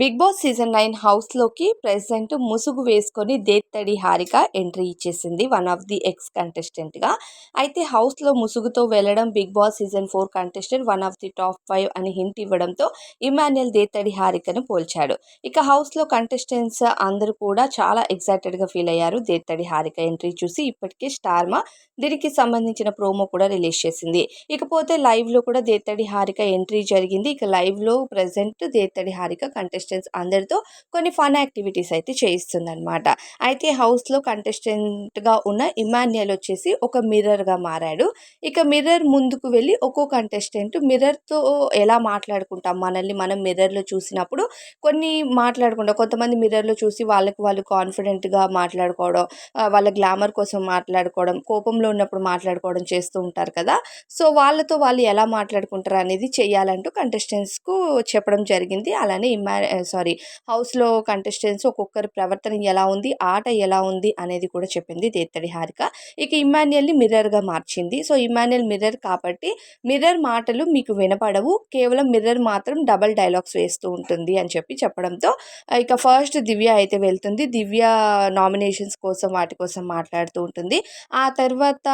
Big Boss season nine హౌస్లోకి present ముసుగు వేసుకొని దేత్తడి హారిక ఎంట్రీ ఇచ్చేసింది వన్ ఆఫ్ ది ఎక్స్ కంటెస్టెంట్గా. అయితే హౌస్లో ముసుగుతో వెళ్ళడం Bigg Boss season four contestant one of the top five అని హింట్ ఇవ్వడంతో ఇమాన్యుయల్ దేత్తడి హారికను పోల్చాడు. ఇక హౌస్లో కంటెస్టెంట్స్ అందరూ కూడా చాలా ఎక్సైటెడ్గా ఫీల్ అయ్యారు. దేత్తడి హారిక ఎంట్రీ చూసి ఇప్పటికే స్టార్మా? దీనికి సంబంధించిన ప్రోమో కూడా రిలీజ్ చేసింది. ఇకపోతే లైవ్లో కూడా దేత్తడి హారిక ఎంట్రీ జరిగింది. ఇక లైవ్లో present Dethadi Harika contest contestants అందరితో కొన్ని ఫన్ యాక్టివిటీస్ అయితే చేయిస్తుందనమాట అయితే హౌస్లో కంటెస్టెంట్గా ఉన్న ఇమాన్యుయల్ వచ్చేసి ఒక మిర్రర్గా మారాడు. ఇక మిర్రర్ ముందుకు వెళ్ళి ఒక్కో కంటెస్టెంట్ మిర్రర్తో ఎలా మాట్లాడుకుంటాం? మనల్ని మనం మిర్రర్లో చూసినప్పుడు కొన్ని మాట్లాడుకుంటాం. కొంతమంది మిర్రర్లో చూసి వాళ్ళకి వాళ్ళు కాన్ఫిడెంట్గా మాట్లాడుకోవడం వాళ్ళ గ్లామర్ కోసం మాట్లాడుకోవడం కోపంలో ఉన్నప్పుడు మాట్లాడుకోవడం చేస్తూ ఉంటారు కదా. సో వాళ్ళతో వాళ్ళు ఎలా మాట్లాడుకుంటారు అనేది చేయాలంటూ కంటెస్టెంట్స్కు చెప్పడం జరిగింది. అలానే ఇమా సారీ హౌస్లో కంటెస్టెంట్స్ ఒక్కొక్కరి ప్రవర్తన ఎలా ఉంది ఆట ఎలా ఉంది అనేది కూడా చెప్పింది దేత్తడి హారిక. ఇక ఇమాన్యుయల్ని మిర్రర్గా మార్చింది. సో ఇమాన్యుయల్ మిర్రర్ కాబట్టి మిర్రర్ మాటలు మీకు వినపడవు. కేవలం మిర్రర్ మాత్రం డబల్ డైలాగ్స్ వేస్తూ ఉంటుంది అని చెప్పి చెప్పడంతో ఇక ఫస్ట్ దివ్య అయితే వెళ్తుంది. దివ్య నామినేషన్స్ కోసం వాటి కోసం మాట్లాడుతూ ఉంటుంది. ఆ తర్వాత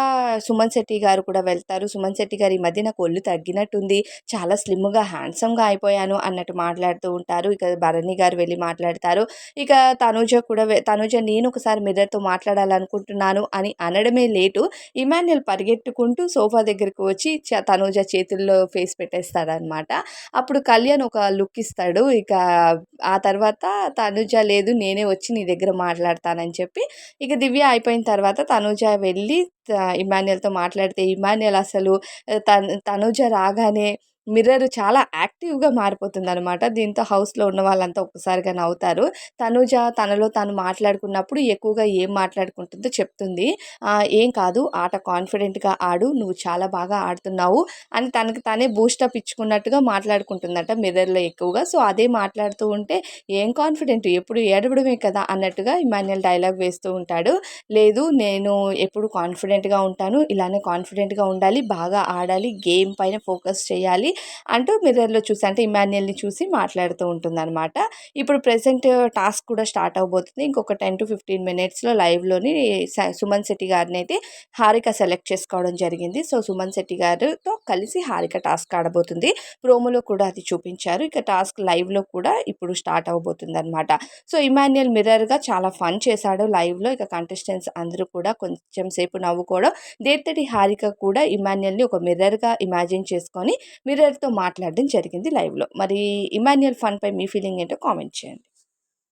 సుమన్ శెట్టి గారు కూడా వెళ్తారు. సుమన్ శెట్టి గారు ఈ మధ్య నాకు ఒళ్ళు తగ్గినట్టుంది. చాలా స్లిమ్గా హ్యాండ్సమ్గా అయిపోయాను అన్నట్టు మాట్లాడుతూ ఉంటారు. ఇక భరణి గారు వెళ్ళి మాట్లాడతారు. ఇక తనుజ కూడా వె- తనుజ నేను ఒకసారి మిర్రర్తో మాట్లాడాలనుకుంటున్నాను అని అనడమే లేటు. ఇమాన్యుల్ పరిగెట్టుకుంటూ సోఫా దగ్గరికి వచ్చి చ- తనుజ చేతుల్లో ఫేస్ పెట్టేస్తాడనమాట అప్పుడు కళ్యాణ్ ఒక లుక్ ఇస్తాడు. ఇక ఆ తర్వాత తనుజ లేదు నేనే వచ్చి నీ దగ్గర మాట్లాడతానని చెప్పి ఇక దివ్య అయిపోయిన తర్వాత తనుజ వెళ్ళి ఇమాన్యుల్తో మాట్లాడితే ఇమాన్యుల్ అసలు తన్ తనుజ రాగానే మిర్రర్ చాలా యాక్టివ్గా మారిపోతుంది అనమాట దీంతో హౌస్లో ఉన్న వాళ్ళంతా ఒక్కసారిగా నవ్వుతారు. తనుజ తనలో తను మాట్లాడుకున్నప్పుడు ఎక్కువగా ఏం మాట్లాడుకుంటుందో చెప్తుంది. ఏం కాదు ఆట కాన్ఫిడెంట్గా ఆడు నువ్వు చాలా బాగా ఆడుతున్నావు అని తనకు తానే బూస్టప్ ఇచ్చుకున్నట్టుగా మాట్లాడుకుంటుందట మిర్రర్లో ఎక్కువగా. సో అదే మాట్లాడుతూ ఉంటే ఏం కాన్ఫిడెంట్? ఎప్పుడు ఏడవడమే కదా అన్నట్టుగా ఇమాన్యుల్ డైలాగ్ వేస్తూ ఉంటాడు. లేదు నేను ఎప్పుడు కాన్ఫిడెంట్గా ఉంటాను. ఇలానే కాన్ఫిడెంట్గా ఉండాలి బాగా ఆడాలి గేమ్ పైన ఫోకస్ చేయాలి అంటూ మిర్రర్లో చూసి అంటే ఇమాన్యుయల్ని చూసి మాట్లాడుతూ ఉంటుందన్నమాట. ఇప్పుడు ప్రెసెంట్ టాస్క్ కూడా స్టార్ట్ అవబోతుంది. ఇంకొక టెన్ టు ఫిఫ్టీన్ మినిట్స్లో లైవ్లోని సుమన్ శెట్టి గారిని అయితే హారిక సెలెక్ట్ చేసుకోవడం జరిగింది. సో సుమన్ శెట్టి గారితో కలిసి హారిక టాస్క్ ఆడబోతుంది. ప్రోమోలో కూడా అది చూపించారు. ఇక టాస్క్ లైవ్లో కూడా ఇప్పుడు స్టార్ట్ అవబోతుంది అనమాట సో ఇమాన్యుయల్ మిర్రర్గా చాలా ఫన్ చేశాడు లైవ్లో. ఇక కంటెస్టెంట్స్ అందరూ కూడా కొంచెం సేపు నవ్వుకోవడం దేత్తడి హారిక కూడా ఇమాన్యుయల్ని ఒక మిర్రర్గా ఇమాజిన్ చేసుకొని మిర్రర్తో మాట్లాడడం జరిగింది లైవ్లో. మరి ఇమాన్యుయల్ ఫండ్పై మీ ఫీలింగ్ ఏంటో కామెంట్ చేయండి.